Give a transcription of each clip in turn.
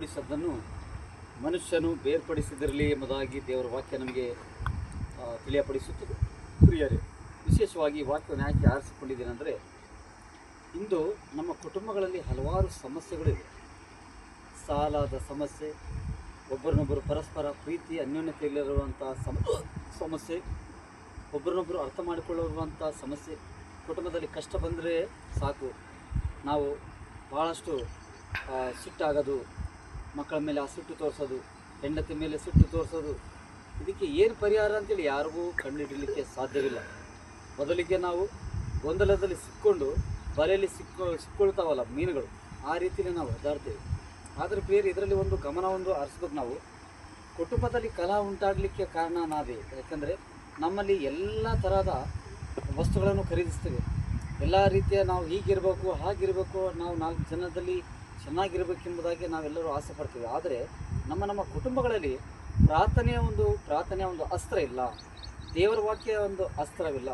ಬೇರ್ಪಡಿಸದ್ದನ್ನು ಮನುಷ್ಯನು ಬೇರ್ಪಡಿಸಿದಿರಲಿ ಎಂಬುದಾಗಿ ದೇವರ ವಾಕ್ಯ ನಮಗೆ ತಿಳಿಯಪಡಿಸುತ್ತದೆ. ಪ್ರಿಯರೇ, ವಿಶೇಷವಾಗಿ ವಾಕ್ಯವನ್ನು ಯಾಕೆ ಆರಿಸಿಕೊಂಡಿದ್ದೇನೆಂದರೆ ಇಂದು ನಮ್ಮ ಕುಟುಂಬಗಳಲ್ಲಿ ಹಲವಾರು ಸಮಸ್ಯೆಗಳಿವೆ. ಸಾಲದ ಸಮಸ್ಯೆ, ಒಬ್ಬರನ್ನೊಬ್ಬರು ಪರಸ್ಪರ ಪ್ರೀತಿ, ಅನ್ಯೋನ್ಯತೆಯಲ್ಲಿರುವಂಥ ಸಮ, ಸಮಸ್ಯೆ, ಒಬ್ಬರನ್ನೊಬ್ಬರು ಅರ್ಥ ಮಾಡಿಕೊಳ್ಳುವಂಥ ಸಮಸ್ಯೆ, ಕುಟುಂಬದಲ್ಲಿ ಕಷ್ಟ ಬಂದರೆ ಸಾಕು. ನಾವು ಭಾಳಷ್ಟು ಸಿಟ್ಟಾಗೋದು ಮಕ್ಕಳ ಮೇಲೆ ಆ ಸಿಟ್ಟು ತೋರಿಸೋದು, ಹೆಂಡತಿ ಮೇಲೆ ಸಿಟ್ಟು ತೋರಿಸೋದು. ಇದಕ್ಕೆ ಏನು ಪರಿಹಾರ ಅಂತೇಳಿ ಯಾರಿಗೂ ಕಂಡುಹಿಡಲಿಕ್ಕೆ ಸಾಧ್ಯವಿಲ್ಲ. ಮೊದಲಿಗೆ ನಾವು ಗೊಂದಲದಲ್ಲಿ ಸಿಕ್ಕೊಂಡು ಬಲೆಯಲ್ಲಿ ಸಿಕ್ಕೊ, ಸಿಕ್ಕೊಳ್ತಾವಲ್ಲ ಮೀನುಗಳು, ಆ ರೀತಿಯಲ್ಲಿ ನಾವು ಒದ್ದಾಡ್ತೇವೆ ಆದರೆ ಪ್ರಿಯರು ಇದರಲ್ಲಿ ಒಂದು ಗಮನ ಒಂದು ಹರಿಸ್ಬೇಕು ನಾವು. ಕುಟುಂಬದಲ್ಲಿ ಕಲಾ ಉಂಟಾಗಲಿಕ್ಕೆ ಕಾರಣ ನಾವೇ. ಯಾಕಂದರೆ ನಮ್ಮಲ್ಲಿ ಎಲ್ಲ ಥರದ ವಸ್ತುಗಳನ್ನು ಖರೀದಿಸ್ತೇವೆ. ಎಲ್ಲ ರೀತಿಯ ನಾವು ಹೀಗಿರಬೇಕು, ಹಾಗಿರಬೇಕು ನಾವು ನಾಲ್ಕು ಜನದಲ್ಲಿ ಚೆನ್ನಾಗಿರಬೇಕೆಂಬುದಾಗಿ ನಾವೆಲ್ಲರೂ ಆಸೆ ಪಡ್ತೀವಿ. ಆದರೆ ನಮ್ಮ ನಮ್ಮ ಕುಟುಂಬಗಳಲ್ಲಿ ಪ್ರಾರ್ಥನೆಯ ಒಂದು ಪ್ರಾರ್ಥನೆಯ ಒಂದು ಅಸ್ತ್ರ ಇಲ್ಲ. ದೇವರ ವಾಕ್ಯ ಒಂದು ಅಸ್ತ್ರವಿಲ್ಲ.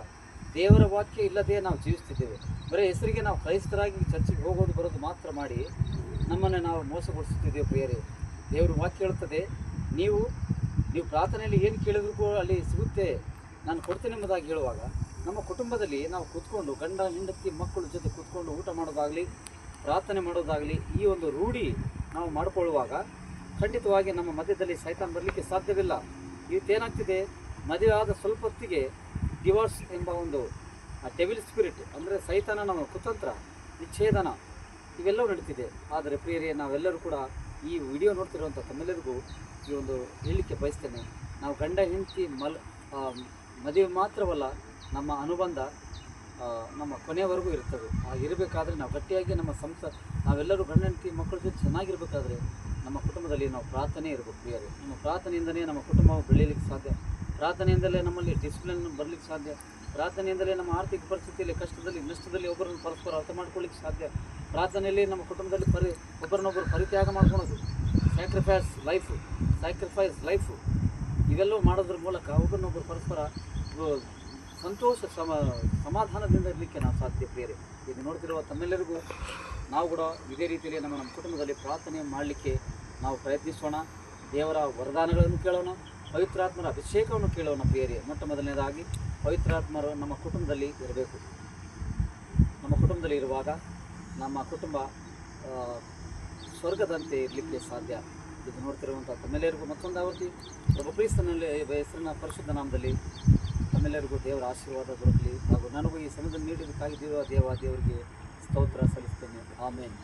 ದೇವರ ವಾಕ್ಯ ಇಲ್ಲದೆ ನಾವು ಜೀವಿಸ್ತಿದ್ದೇವೆ. ಬರೀ ಹೆಸರಿಗೆ ನಾವು ಕ್ರೈಸ್ತರಾಗಿ ಚರ್ಚಿಗೆ ಹೋಗೋದು ಬರೋದು ಮಾತ್ರ ಮಾಡಿ ನಮ್ಮನ್ನು ನಾವು ಮೋಸಗೊಳಿಸುತ್ತಿದ್ದೇವೆ ಬೇರೆ ದೇವರ ವಾಕ್ಯ ಹೇಳುತ್ತದೆ, ನೀವು ನೀವು ಪ್ರಾರ್ಥನೆಯಲ್ಲಿ ಏನು ಕೇಳಿದ್ರು ಅಲ್ಲಿ ಸಿಗುತ್ತೆ. ನಾನು ಕೊಡ್ತೇನೆ ಎಂಬುದಾಗಿ ಹೇಳುವಾಗ ನಮ್ಮ ಕುಟುಂಬದಲ್ಲಿ ನಾವು ಕೂತ್ಕೊಂಡು ಗಂಡ, ಹೆಂಡತಿ, ಮಕ್ಕಳ ಜೊತೆ ಕೂತ್ಕೊಂಡು ಊಟ ಮಾಡೋದಾಗಲಿ ಪ್ರಾರ್ಥನೆ ಮಾಡೋದಾಗಲಿ ಈ ಒಂದು ರೂಢಿ ನಾವು ಮಾಡಿಕೊಳ್ಳುವಾಗ ಖಂಡಿತವಾಗಿ ನಮ್ಮ ಮಧ್ಯದಲ್ಲಿ ಸೈತಾನ್ ಬರಲಿಕ್ಕೆ ಸಾಧ್ಯವಿಲ್ಲ. ಇವತ್ತೇನಾಗ್ತಿದೆ ಮದುವೆ ಆದ ಸ್ವಲ್ಪ ಹೊತ್ತಿಗೆ ಡಿವೋರ್ಸ್ ಎಂಬ ಒಂದು ಡೆವಿಲ್ ಸ್ಪಿರಿಟ್ ಅಂದರೆ ಸೈತಾನನ ಕುತಂತ್ರ ವಿಚ್ಛೇದನ ಇವೆಲ್ಲವೂ ನಡೀತಿದೆ. ಆದರೆ ಪ್ರಿಯರೇ, ನಾವೆಲ್ಲರೂ ಕೂಡ ಈ ವಿಡಿಯೋ ನೋಡ್ತಿರುವಂಥ ತಮ್ಮೆಲ್ಲರಿಗೂ ಈ ಒಂದು ಹೇಳಲಿಕ್ಕೆ ಬಯಸ್ತೇನೆ. ನಾವು ಗಂಡ, ಹೆಂಡತಿ, ಮಲ್ ಮದುವೆ ಮಾತ್ರವಲ್ಲ, ನಮ್ಮ ಅನುಬಂಧ ನಮ್ಮ ಕೊನೆಯವರೆಗೂ ಇರ್ತದೆ. ಇರಬೇಕಾದ್ರೆ ನಾವು ಗಟ್ಟಿಯಾಗಿ ನಮ್ಮ ಸಂಸ, ನಾವೆಲ್ಲರೂ ಗಂಡ ಮಕ್ಕಳ ಜೊತೆ ಚೆನ್ನಾಗಿರ್ಬೇಕಾದ್ರೆ ನಮ್ಮ ಕುಟುಂಬದಲ್ಲಿ ನಾವು ಪ್ರಾರ್ಥನೆ ಇರಬೇಕು ಪ್ರಿಯರೇ ನಮ್ಮ ಪ್ರಾರ್ಥನೆಯಿಂದಲೇ ನಮ್ಮ ಕುಟುಂಬ ಬೆಳೀಲಿಕ್ಕೆ ಸಾಧ್ಯ. ಪ್ರಾರ್ಥನೆಯಿಂದಲೇ ನಮ್ಮಲ್ಲಿ ಡಿಸಿಪ್ಲಿನ್ ಬರಲಿಕ್ಕೆ ಸಾಧ್ಯ. ಪ್ರಾರ್ಥನೆಯಿಂದಲೇ ನಮ್ಮ ಆರ್ಥಿಕ ಪರಿಸ್ಥಿತಿಯಲ್ಲಿ ಕಷ್ಟದಲ್ಲಿ, ನಷ್ಟದಲ್ಲಿ ಒಬ್ಬರನ್ನು ಪರಸ್ಪರ ಅರ್ಥ ಮಾಡ್ಕೊಳ್ಳಿಕ್ಕೆ ಸಾಧ್ಯ. ಪ್ರಾರ್ಥನೆಯಲ್ಲಿ ನಮ್ಮ ಕುಟುಂಬದಲ್ಲಿ ಪರಿ, ಒಬ್ಬರನ್ನೊಬ್ಬರು ಪರಿತ್ಯಾಗ ಮಾಡ್ಕೊಳೋದು ಸ್ಯಾಕ್ರಿಫೈಸ್ ಲೈಫು ಸ್ಯಾಕ್ರಿಫೈಸ್ ಲೈಫು ಇವೆಲ್ಲವೂ ಮಾಡೋದ್ರ ಮೂಲಕ ಒಬ್ಬರನ್ನೊಬ್ಬರು ಪರಸ್ಪರ ಸಂತೋಷ ಸಮ, ಸಮಾಧಾನದಿಂದ ಇರಲಿಕ್ಕೆ ನಾವು ಸಾಧ್ಯ ಪ್ರಿಯರೇ ಇದು ನೋಡ್ತಿರುವ ತಮ್ಮೆಲ್ಲರಿಗೂ ನಾವು ಕೂಡ ಇದೇ ರೀತಿಯಲ್ಲಿ ನಮ್ಮ ನಮ್ಮ ಕುಟುಂಬದಲ್ಲಿ ಪ್ರಾರ್ಥನೆ ಮಾಡಲಿಕ್ಕೆ ನಾವು ಪ್ರಯತ್ನಿಸೋಣ. ದೇವರ ವರದಾನಗಳನ್ನು ಕೇಳೋಣ, ಪವಿತ್ರಾತ್ಮರ ಅಭಿಷೇಕವನ್ನು ಕೇಳೋಣ ಬೇರೆ ಮೊಟ್ಟ ಮೊದಲನೇದಾಗಿ, ಪವಿತ್ರಾತ್ಮರು ನಮ್ಮ ಕುಟುಂಬದಲ್ಲಿ ಇರಬೇಕು. ನಮ್ಮ ಕುಟುಂಬದಲ್ಲಿ ಇರುವಾಗ ನಮ್ಮ ಕುಟುಂಬ ಸ್ವರ್ಗದಂತೆ ಇರಲಿಕ್ಕೆ ಸಾಧ್ಯ. ಇದು ನೋಡ್ತಿರುವಂಥ ತಮ್ಮೆಲ್ಲರಿಗೂ ಮತ್ತೊಂದು ಆವೃತ್ತಿ. ಪ್ರಭು ಕ್ರಿಸ್ತನಲ್ಲಿ, ಹೆಸರಿನ ಪರಿಶುದ್ಧ ನಾಮದಲ್ಲಿ ತಮ್ಮೆಲ್ಲರಿಗೂ ದೇವರ ಆಶೀರ್ವಾದ ದೊರಕಲಿ ಹಾಗೂ ನನಗೂ ಈ ಸಮಯದಲ್ಲಿ ನೀಡಿದ್ದಕ್ಕಾಗಿ ದೇವ ದೇವ ದೇವರಿಗೆ ಸ್ತೋತ್ರ ಸಲ್ಲಿಸ್ತೇನೆ. ಆಮೇಲೆ